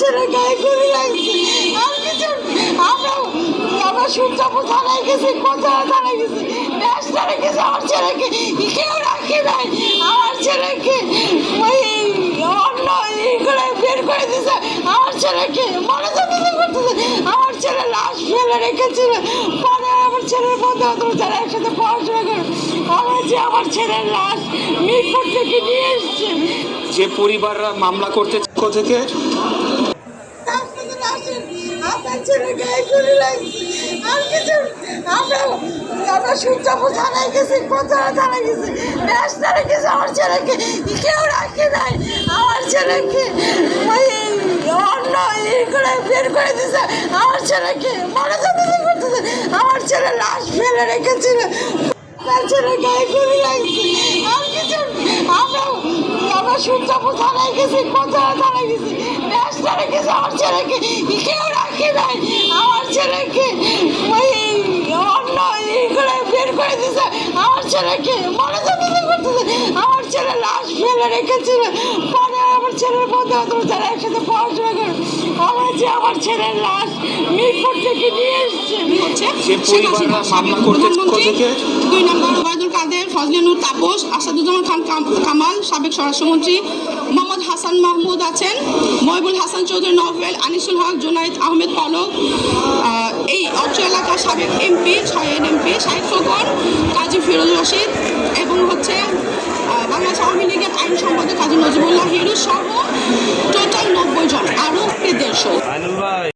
ছেলে গায়ে লাগছে আর আমরা ছেলেকে কেউ ছেলেকে ওই অন্য এইগুলো বের করে দিছে। আমার ছেলেকে মনে করতেছে। আমার ছেলে লাশ ফেলে রেখেছিল। পরে আমার ছেলের বন্ধু বান্ধব যারা একসাথে পড়াশোনা করে আমার ছেলের লাশ থেকে নিয়ে যে পরিবাররা মামলা করতে থেকে? আপনাদের আসেন আপনার ছেলে গায়ে আর কিছু আমরা ছেলেকে কেউ রাখি নাই। আমার ছেলেকে ওই অন্য এইগুলো বের করে দিছে আমার ছেলেকে মনে করতেছে আমার ছেলে লাশ ফেলে রেখেছিল। ছেলে গায়ে গুলি সূর্যাপুর থানায় গেছি কোথাও থানায় গেছি ন্যাশনালে গেছি আমার ছেলেকে কেউ রাখি নাই। আমার ছেলেকে ওই অন্য করে বের করে দিছে আমার ছেলেকে মনে করতেছে। আমার ছেলে লাশ ফেলে রেখেছিল। পরে ছেলের বন্ধু বান্ধব যারা একসাথে পড়াশোনা করে আমরা যে আমার ছেলের লাশ মিরপুর থেকে নিয়ে এসছে। দুই নম্বর ওবায়দুল কাদের ফজলিনুর তাপস আসাদুজ্জামান খান কামাল সাবেক স্বরাষ্ট্রমন্ত্রী মোহাম্মদ হাসান মাহমুদ আছেন। মহিবুল হাসান চৌধুরী নভেল আনিসুল হক জুনাইদ আহমেদ পলক এই অত্র এলাকার সাবেক এমপি ছয় এমপি শাহিদ খোকন কাজী ফিরোজ রশিদ এবং হচ্ছে বাংলাদেশ আওয়ামী লীগের আইন সম্পাদক কাজী নজিবুল্লাহ হিরু সহ টোটাল নব্বই জন আরও দেড়শো